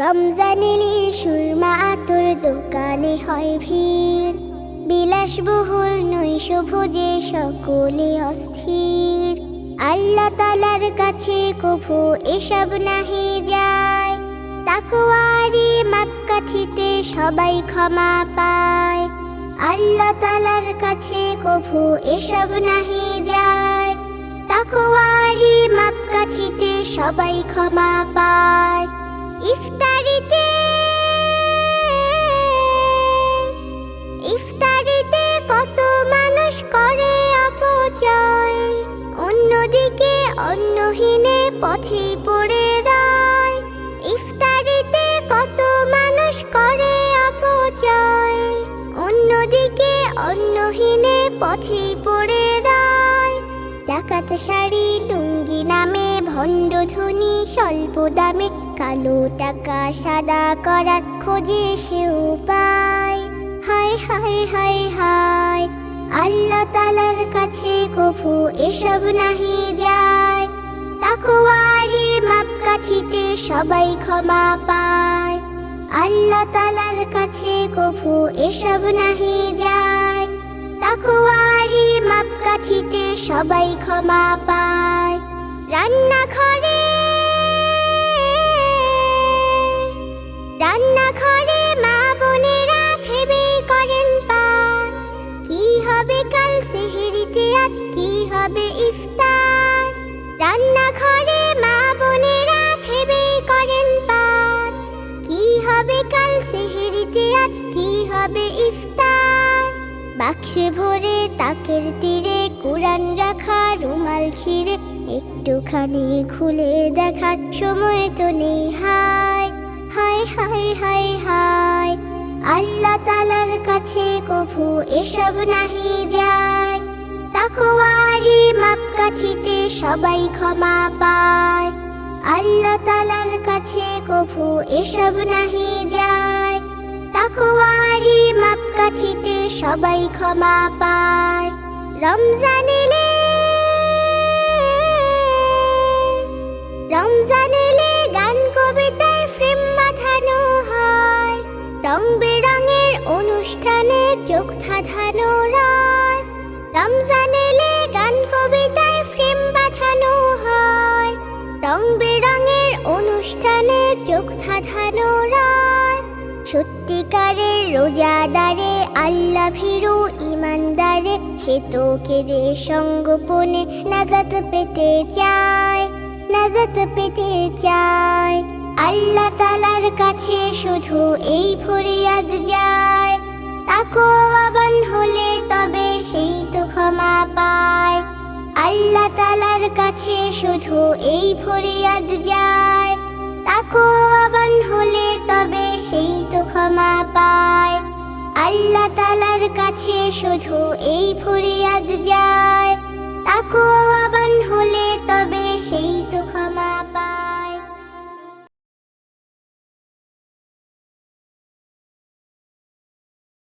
রমজান এলে সুরমা দোকানে হয় ভিড়। বিলাসবহুল নৈশ ভোজে সকলে অস্থির। আল্লাহ তালার কাছে কভু এসব নাহি যায়। তাকওয়ারি মাপকাঠিতে সবাই ক্ষমা পায়। আল্লাহ তালার কাছে কভু এসব নাহি যায়। তাকওয়ারি মাপকাঠিতে সবাই ক্ষমা পায়। ইফতারিতে ইফতারিতে কত মানুষ করে অপচয়। অন্যদিকে অন্যহীনে পথে পড়ে দেয় ইফতারিতে কত মানুষ করে অপচয়। অন্যদিকে অন্যহীনে পথে পড়ে জাকাত শাড়ি, লুঙ্গি নামে, ভণ্ড ধনী, স্বল্প দামে, কালো টাকা সাদা করার খোঁজে সে উপায় হায় হায় হায় হায়, আল্লাহ তালার কাছে কভু এসব নাহি যায়। তাকওয়ারি মাপকাঠিতে সবাই ক্ষমা পায়। আল্লাহ তালার কাছে কভু এসব নাহি যায়। মাপকাঠিতে সবাই ক্ষমা পায়। রান্নাঘরে রান্নাঘরে মা বোনেরা ভেবে করেন পান। কি হবে কাল সেহেরিতে, আজ কি হবে ইফতার? রান্নাঘরে মা বাক্সে ভরে তাকের তীরে কোরআন রাখা, রুমাল ছিঁড়ে একটুখানি খুলে দেখার সময় তো নেই। হায় হায় হায় হায় হায়, আল্লাহ তালার কাছে কভু এসব নাহি যায়। তাকওয়ারি মাপকাঠিতে সবাই ক্ষমা পায়। আল্লাহ তালার কাছে কভু এসব নাহি যায়। তাকওয়ারি মাপকাঠিতে সবাই ক্ষমা পায়। রমজান এলে রমজান এলে গান কবিতায় ফ্রেম বাঁধানো হয়। রং বেরঙের অনুষ্ঠানে চোখ ধাঁধানো রয়। রমজান এলে গান কবিতায় ফ্রেম বাঁধানো হয়। রং বেরঙের অনুষ্ঠানে চোখ রয়। সত্যিকারের রোজাদারে আল্লাহ ভীরু ইমানদারে, সে তো কেঁদে সঙ্গোপনে। নাজাত পেতে চায়, নাজাত পেতে চায়। আল্লাহ তালার কাছে শুধু এই ফরিয়াদ যায়। তাকওয়াবান হলে তবে সেই তো ক্ষমা পায়। আল্লাহ তালার কাছে শুধু এই ফরিয়াদ যায়। কাছে শুধু এই ফুরিয়াজ যায়। তাকো